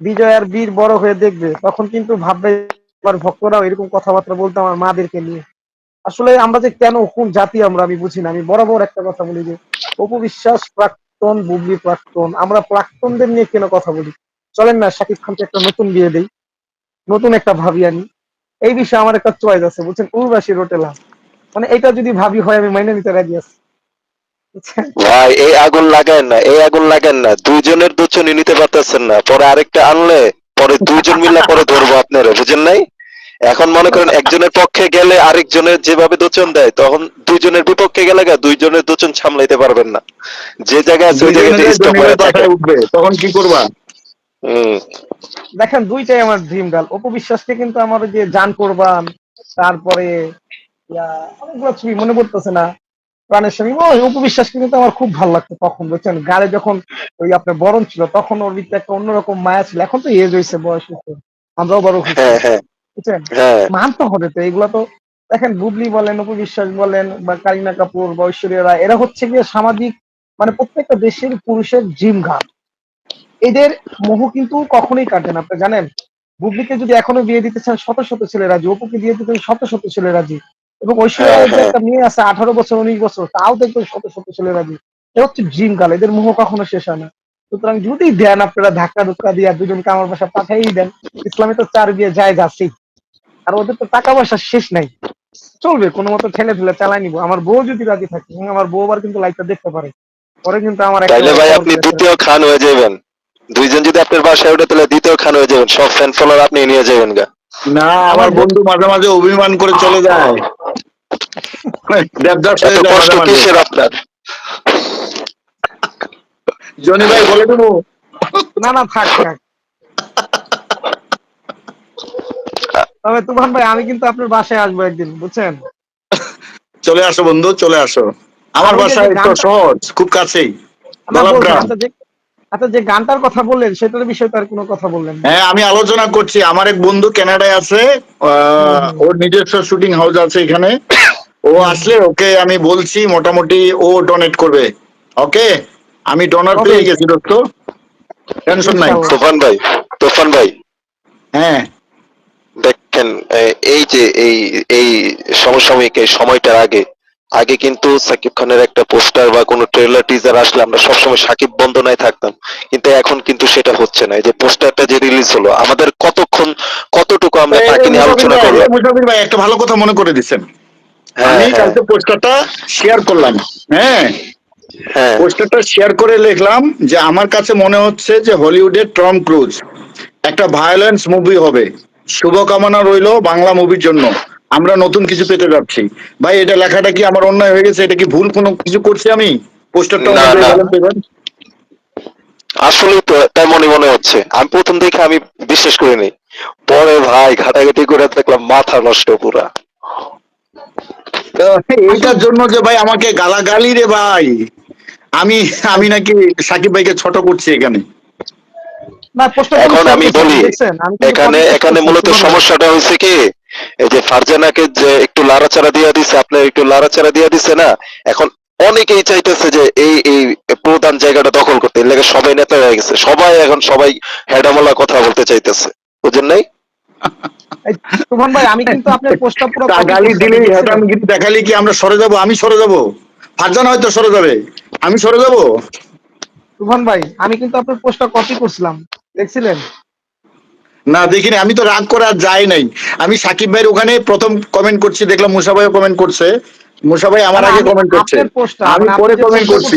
বিজয় আর বীর বড় হয়ে দেখবে, তখন কিন্তু ভাববে আমার ভক্তরাও এরকম কথাবার্তা বলতো আমার মাদেরকে নিয়ে। আসলে আমরা যে কেন কোন জাতি আমরা আমি বুঝি না, আমি বরাবর একটা কথা বলি যে, অপবিশ্বাস প্রাক্তন, বুবলি প্রাক্তন, আমরা প্রাক্তনদের নিয়ে কেন কথা বলি? চলেন না, শাকিব খানকে একটা নতুন বিয়ে দেই, নতুন একটা ভাবি আনি। এই বিষয়ে আমার একটা চয়েস আছে বুঝছেন উর্বাসী রোটেলা। মানে এটা যদি ভাবি হয়, আমি মাইনে নিতে রাজি আছি? ভাই এই আগুন লাগান না এই আগুন লাগান না। দুইজনের দুচনি নিতে পারতেছেন না। পরে আরেকটা আনলে পরে দুইজন মিলে পরে ধরবো আপনারা বুঝেন নাই? এখন মনে করেন একজনের পক্ষে গেলে আরেকজনের যেভাবে দোচন দেয় তখন দুইজনের বিপক্ষে গেলে গা দুইজনের দোচন সামলাইতে পারবেন না। যে জায়গায় আছে ওই জায়গায় স্টপ হয়ে থাকে। তখন কি করবা? হুম। দেখেন দুইটাই আমার ড্রিম গার্ল অপবিশ্বাসকে কিন্তু আমার ওই যে জান করবান তারপরে অনেকগুলো ছবি মনে পড়তেছে না। প্রাণের স্বামী ওই উপবিশ্বাসকে কিন্তু আমার খুব ভালো লাগতো তখন বুঝছেন? গাড়ি যখন ওই আপনার বরণ ছিল তখন ওর ভিতরে একটা অন্যরকম মায়া ছিল। এখন তো এজ হয়েছে বয়স হয়েছে। আমরাও বড় হ্যাঁ হ্যাঁ। বুঝছেন? হ্যাঁ। মানতে হবে তো এগুলো তো দেখেন বুবলি বলেন উপবিশ্বাস বলেন বা কারিনা কাপুর বা ঐশ্বরিয়া রায় এরা হচ্ছে গিয়ে সামাজিক মানে প্রত্যেকটা দেশের পুরুষের জিম ঘাট। এদের মোহ কিন্তু কখনোই কাটে না আপনি জানেন? বুবলিকে যদি এখনও বিয়ে দিতে চান শত শত ছেলে রাজি অপুকে বিয়ে দিতে শত শত ছেলে রাজি এবং ঐশ্বরিয়া যে একটা মেয়ে আছে আঠারো বছর উনিশ বছর তাও দেখবেন শত শত ছেলে রাজি এটা হচ্ছে ড্রিম গার্ল এদের মোহ কখনো শেষ হয় না। সুতরাং যদি দেন আপনারা ধাক্কা ধুক্কা দিয়ে দুজনকে আমার বাসা পাঠাই দেন ইসলামে তো চার বিয়ে আছেই। আর ওদের তো টাকা পয়সা শেষ নাই। চলবে কোনো মতো ঠেলে ঠেলে চালাই নিবো। আমার বউ যদি রাজি থাকে আমার বউ আবার কিন্তু লাইফটা দেখতে পারে। পরে কিন্তু আমার তাইলে ভাই আপনি দ্বিতীয় খান হয়ে যাবেন। দুইজন যদি আপনার বাসায় উঠে তাহলে দ্বিতীয় খান হয়ে যাবেন। সব ফ্যান ফলোয়ার আপনি নিয়ে যাবেন গা। না আমার বন্ধু মাঝে মাঝে অভিমান করে চলে যায়। দেবদাস হয়ে যায় মাঝে মাঝে। আপনার? জনি ভাই বলে দেবো? না না থাক থাক। তবে ভাই আমি কিন্তু আপনার বাসায় আসব একদিন বুঝছেন? চলে আসো বন্ধু চলে আসো। আমার বাসায় তো সহজ খুব কাছেই। আচ্ছা যে গানটার কথা বললেন সেটার বিষয়ে তার কোনো কথা বললেন হ্যাঁ আমি আলোচনা করছি। আমার এক বন্ধু কানাডায় আছে। ওর নিজস্ব শুটিং হাউস আছে এখানে। ও আসলে ওকে আমি বলছি মোটামুটি ও ডোনেট করবে। ওকে? আমি ডোনার পেয়ে গেছি দোস্ত। টেনশন নাই। তোফান ভাই তোফান ভাই। হ্যাঁ। দেখেন এই যে এই এই সমসাময়িক এই সময়টার আগে আগে কিন্তু সাকিব খানের একটা পোস্টার বা কোনো ট্রেলার টিজার আসলে আমরা সবসময় সাকিব বন্দনায় থাকতাম। কিন্তু এখন কিন্তু সেটা হচ্ছে না। যে পোস্টারটা যে রিলিজ হলো আমাদের কতক্ষণ কতটুকু আমরা তাকে নিয়ে আলোচনা করলাম? ভাই একটা ভালো কথা মনে করে দিচ্ছেন। হ্যাঁ আমি হ্যাঁ। কালকে পোস্টারটা শেয়ার করলাম। হ্যাঁ। হ্যাঁ। পোস্টারটা শেয়ার করে লিখলাম যে আমার কাছে মনে হচ্ছে যে হলিউডের টম ক্রুজ একটা ভায়োলেন্স মুভি হবে। শুভকামনা রইল বাংলা মুভির জন্য। আমরা নতুন কিছু পেতে যাচ্ছি ভাই এটা লেখাটা কি আমার অন্যায় হয়ে গেছে? এটা কি ভুল কোনো কিছু করছি আমি? পোস্টারটা। বলেন তো এবার? আসলেই তো তেমনই মনে হচ্ছে। আমি প্রথম দেখে আমি বিশ্বাস করিনি। পরে ভাই ঘাটাঘাটি করে দেখলাম মাথা নষ্ট পুরা। এইটার জন্য যে ভাই আমাকে গালাগালি রে ভাই। আমি আমি নাকি সাকিব ভাইকে ছোট করছি এখানে। এখন আমি বলি এখানে এখানে মূলত সমস্যাটা হয়েছে কি এই যে ফারজানাকে যে একটু লাড়াচাড়া দিয়া দিছে আপনার একটু লাড়াচাড়া দিয়া দিছে না এখন অনেকেই চাইতেছে যে এই এই প্রধান জায়গাটা দখল করতে এর লাগে সবাই নেতা হয়ে গেছে সবাই এখন সবাই হেডামলা কথা বলতে চাইতেছে বুঝেন নাই? ভাই আমি কিন্তু আপনার পোস্টার পুরো গালি দিলে দেখালি কি আমরা সরে যাব আমি সরে যাব। ফারজান হয়তো সরে যাবে আমি সরে যাব। তুফান ভাই আমি কিন্তু আপনার পোস্টার কপি করছিলাম। দেখছিলেন? না দেখিনি। আমি তো রাগ করে আর যাই নাই। আমি সাকিব ভাইয়ের ওখানে প্রথম কমেন্ট করছি দেখলাম মুসা ভাইও কমেন্ট করছে। মুসা ভাই আমার আগে কমেন্ট করছে। আমি পরে কমেন্ট করছি।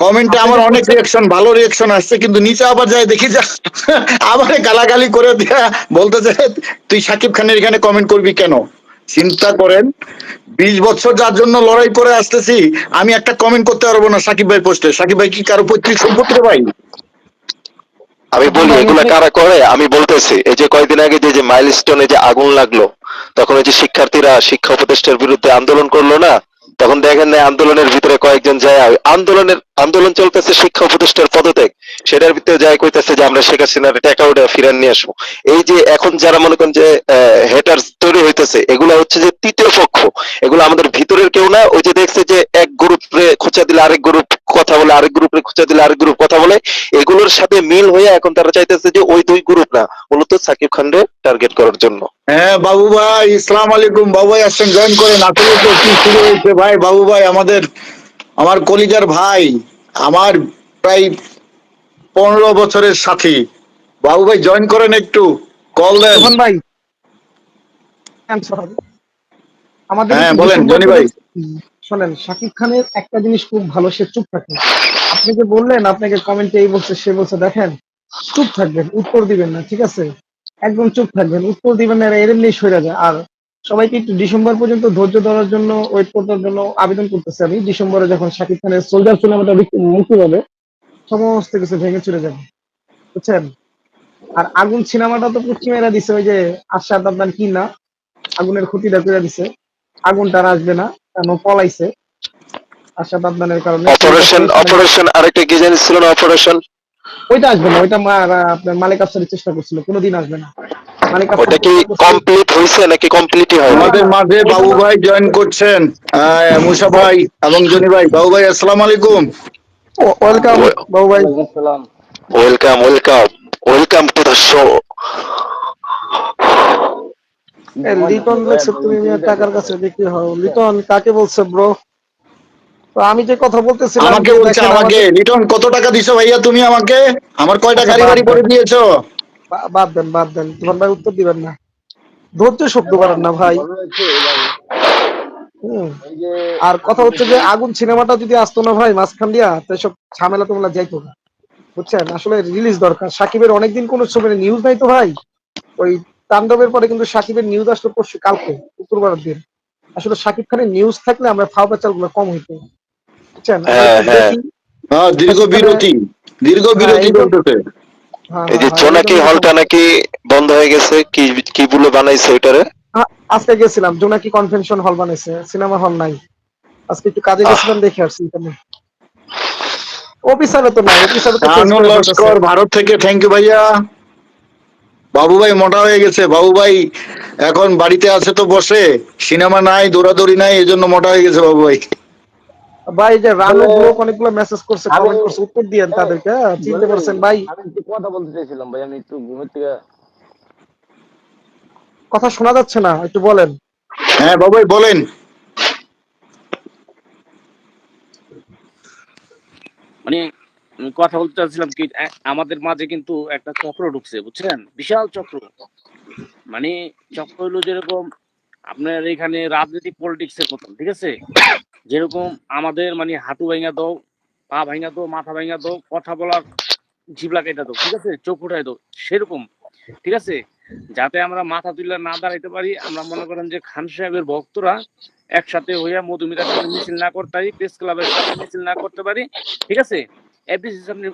কমেন্টে আমার অনেক রিয়াকশন ভালো রিয়াকশন আসছে কিন্তু নিচে আবার যায় দেখি যা। আমারে গালাগালি করে দিয়া বলতেছে তুই সাকিব খানের এখানে কমেন্ট করবি কেন? চিন্তা করেন বিশ বছর যার জন্য লড়াই করে আসতেছি আমি একটা কমেন্ট করতে পারব না সাকিব ভাই পোস্টে সাকিব ভাই কি কারও পৈতৃক সম্পত্তি ভাই? আমি বলি এগুলা কারা করে? আমি বলতেছি এই যে কয়েকদিন আগে যে যে মাইলস্টোনে যে আগুন লাগল তখন ওই যে শিক্ষার্থীরা শিক্ষা উপদেষ্টার বিরুদ্ধে আন্দোলন করল না? তখন দেখেন আন্দোলনের ভিতরে কয়েকজন যায় আন্দোলনের, আন্দোলন চলতেছে শিক্ষা উপদেষ্টার পদত্যাগ। সেটার ভিতরে যায় কইতেছে যে আমরা শেখ হাসিনার টাকা ওটা ফিরান নিয়ে আসব। এই যে এখন যারা মনে করেন যে হেটার তৈরি হইতেছে, এগুলা হচ্ছে যে তৃতীয় পক্ষ। এগুলো আমাদের ভিতরের কেউ না, ওই যে দেখছে যে এক গ্রুপে খোঁচা দিলে আরেক গ্রুপ কথা বলে, আরেক গ্রুপে খোঁচা দিলে আরেক গ্রুপ কথা বলে, এগুলোর সাথে মিল হয়ে এখন তারা চাইতেছে যে ওই দুই গ্রুপ না, মূলত সাকিব খানরে টার্গেট করার জন্য। হ্যাঁ বাবু ভাই ইসলাম আলাইকুম। বাবু ভাই আসছেন জয়েন করেন। আসলে তো কি শুরু হয়েছে ভাই? বাবু ভাই আমাদের আমার কলিজার ভাই আমার প্রায় পনেরো বছরের সাথী। বাবু ভাই জয়েন করেন একটু। কল দেন। ভাই। আমাদের হ্যাঁ, বলেন, জনি ভাই। শোনেন শাকিব খানের একটা জিনিস খুব ভালো সে চুপ থাকে আপনি যে বললেন আপনাকে কমেন্টে এই বলছে সে বলছে দেখেন চুপ থাকবেন উত্তর দিবেন না ঠিক আছে? একদম চুপ থাকবেন। উত্তর দিবেন না, এরা এমনি সরে যায়। আর সবাইকে একটু ডিসেম্বর পর্যন্ত ধৈর্য ধরার জন্য, ওয়েট করার জন্য আবেদন করতেছি আমি। ডিসেম্বরে যখন শাকিব খানের সোলজার সিনেমাটা মুক্তি পাবে, সমস্ত কিছু ভেঙে চলে যাবে। বুঝছেন? আর আগুন সিনেমাটা তো পশ্চিমেরা দিছে, ওই যে আশাদ আবদান কি না, আগুনের ক্ষতিটা করে দিছে। আগুনটা আসবে না, কেন পলাইছে। আশাদ আবদানের কারণে অপারেশন অপারেশন আরেকটা কি জানিস ছিল না অপারেশন ওইটা আসবে না ওইটা আপনার মালিক আফসারের চেষ্টা করছিল কোনোদিন আসবে না। ওটা কি কমপ্লিট হয়েছে নাকি কমপ্লিটই হয়নি? আমাদের মাঝে বাবু ভাই জয়েন করছেন মুসা ভাই এবং জনি ভাই। বাবু ভাই আসসালামু আলাইকুম। ও- ওয়েলকাম বাবু ভাই। Welcome welcome welcome to the show Liton লেখছে তুমি টাকার কাছে বিক্রি হও। লিটন কাকে বলছে ব্রো তো আমি যে কথা বলতেছিলাম আমাকে বলছে আমাকে। কত টাকা দিছো ভাইয়া তুমি আমাকে? আমার কয়টা আচ্ছা, গাড়ি বাড়ি করে দিয়েছ? বাদ দেন বাদ দেন। তোমার ভাই উত্তর দিবেন না। ধৈর্য শব্দ না ভাই। আর কথা হচ্ছে যে আগুন সিনেমাটা যদি আসতো না ভাই মাঝখান দিয়া তো সব ঝামেলা তোমরা যাইতো না। বুঝছেন? আসলে রিলিজ দরকার। সাকিবের অনেকদিন কোন ছবির নিউজ নাই তো ভাই। ওই তাণ্ডবের পরে কিন্তু সাকিবের নিউজ আসলো পরশু কালকে শুক্রবারের দিন। আসলে সাকিব খানের নিউজ থাকলে আমরা ফাও পেঁচালগুলো কম হইতো। হ্যাঁ, হ্যাঁ। হ্যাঁ দীর্ঘ বিরতি দীর্ঘ বিরতি এই হ্যাঁ, যে হ্যাঁ, জোনাকি হ্যাঁ, হলটা নাকি বন্ধ হয়ে গেছে? কি কি বলে বানাইছে ওইটারে? আজকে গেছিলাম জোনাকি কনভেনশন হল বানাইছে সিনেমা হল নাই। আজকে একটু কাজে গেছিলাম দেখে আসছি এখানে। অফিসারে তো নাই অফিসারে তো লস্কর ভারত থেকে থ্যাংক ইউ ভাইয়া। বাবু ভাই মোটা হয়ে গেছে। বাবু ভাই এখন বাড়িতে আছে তো বসে সিনেমা নাই দৌড়াদৌড়ি নাই এই জন্য মোটা হয়ে গেছে বাবু ভাই ভাই যে রানু ব্লক অনেকগুলো মেসেজ করছে কমেন্ট করছে উত্তর দিয়েন তাদেরকে হ্যাঁ, চিনতে পারছেন ভাই। আমি একটু কথা বলতে চাইছিলাম ভাই আমি একটু ঘুমের থেকে কথা শোনা যাচ্ছে না একটু বলেন। হ্যাঁ বাবু ভাই বলেন। মানে আমি কথা বলতে চাচ্ছিলাম কি আমাদের মাঝে কিন্তু একটা চক্র ঢুকছে বুঝছেন? বিশাল চক্র। মানে চক্র হলো যেরকম আপনার এখানে রাজনৈতিক পলিটিক্স এর মতন ঠিক আছে? যেরকম আমাদের মানে হাঁটু ভাঙা দাও, পা ভাঙা দাও, মাথা ভাঙা দাও, কথা বলার জিবলা কেটে দাও, ঠিক আছে? চোখ উঠাই দাও, সেরকম, ঠিক আছে? যাতে আমরা মাথা তুলে না দাঁড়াইতে পারি, আমরা মনে করেন যে খান সাহেবের ভক্তরা একসাথে হইয়া মধুমিতার সামনে মিছিল না করতে পারি, প্রেস ক্লাবের সামনে মিছিল না করতে পারি, ঠিক আছে? এফডিসি সামনে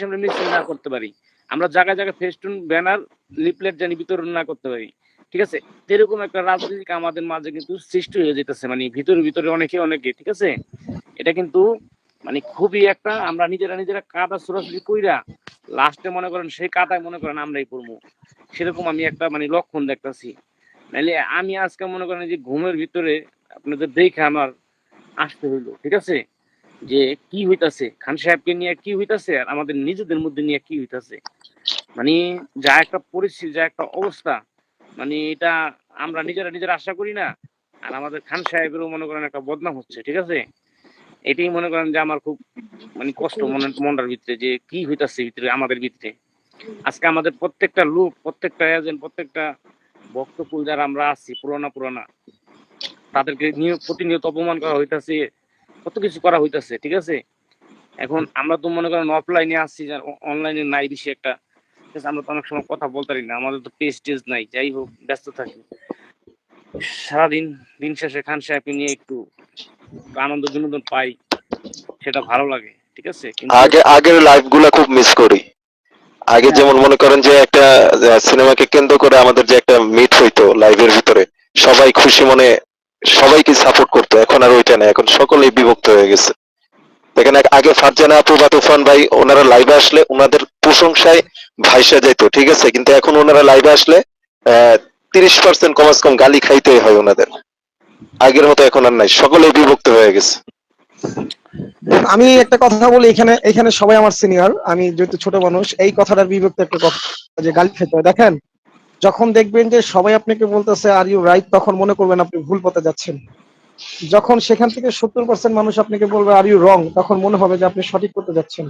সামনে মিছিল না করতে পারি। আমরা জায়গায় জায়গায় ফেস্টুন, ব্যানার লিপলেট জানি বিতরণ না করতে পারি। ঠিক আছে? এরকম একটা রাজনীতিক আমাদের মাঝে কিন্তু সৃষ্টি হয়ে যেতেছে মানে ভিতরে ভিতরে অনেকে অনেকে, ঠিক আছে? এটা কিন্তু মানে খুবই একটা আমরা নিজেরা নিজেরা কাদা ছোড়াছুড়ি কইরা লাস্টে মনে করেন সেই কাদায় মনে করেন আমরাই পড়ব। সেরকম আমি একটা মানে লক্ষণ দেখতাছি। নাইলে আমি আজকে মনে করেন যে ঘুমের ভিতরে আপনাদের দেখে আমার আসতে হইল, ঠিক আছে? যে কি হইতাছে? খান সাহেবকে নিয়ে কি হইতাছে? আর আমাদের নিজেদের মধ্যে নিয়ে কি হইতাছে? মানে যা একটা পরিস্থিতি, যা একটা অবস্থা মানে এটা আমরা নিজেরা নিজেরা আশা করি না। আর আমাদের খান সাহেবেরও মনে করেন একটা বদনাম হচ্ছে, ঠিক আছে? এটাই মনে করেন যে আমার খুব মানে কষ্ট মনে মনটার ভিতরে যে কি হইতাছে ভিতরে, আমাদের ভিতরে। আজকে আমাদের প্রত্যেকটা লোক, প্রত্যেকটা এজেন্ট, প্রত্যেকটা ভক্তকুল যারা আমরা আছি, পুরোনা পুরোনা, তাদেরকে নিয়ে প্রতিনিয়ত অপমান করা হইতাছে, কত কিছু করা হইতাছে, ঠিক আছে? এখন আমরা তো মনে করেন অফলাইনে আসছি অনলাইনে নাই বেশি একটা আছে, আমরা তো অনেক সময় কথা বলতে পারি না আমাদের তো পেজ টেজ নাই যাই হোক ব্যস্ত থাকি। সারাদিন দিন শেষে খান সাহেবকে নিয়ে একটু আনন্দ বিনোদন পাই সেটা ভালো লাগে ঠিক আছে? আগে আগের লাইভগুলা খুব মিস করি। আগে যেমন মনে করেন যে একটা সিনেমাকে কেন্দ্র করে আমাদের যে একটা মিট হইতো লাইভের ভিতরে সবাই খুশি মনে সবাইকে সাপোর্ট করতো এখন আর ওইটা নেই এখন সকলেই বিভক্ত হয়ে গেছে। দেখেন আগে ফারজানা আপু বা তুফান ভাই ওনারা লাইভে আসলে ওনাদের প্রশংসায় ভাইসা যেত ঠিক আছে? কিন্তু এখন ওনারা লাইভে আসলে তিরিশ পার্সেন্ট কমাস কম গালি খাইতেই হয় ওনাদের। আগের মতো এখন আর নাই, সকলেই বিভক্ত হয়ে গেছে। আমি একটা কথা বলি, এখানে এখানে সবাই আমার সিনিয়র আমি যেহেতু ছোট মানুষ, এই কথাটার বিভক্ত একটা কথা যে গালি খেতে হয়। দেখেন, যখন দেখবেন যে সবাই আপনাকে বলতেছে আর ইউ রাইট তখন মনে করবেন আপনি ভুল পথে যাচ্ছেন। যখন সেখান থেকে সত্তর পার্সেন্ট মানুষ আপনাকে বলবে আর ইউ রং তখন মনে হবে যে আপনি সঠিক পথে যাচ্ছেন।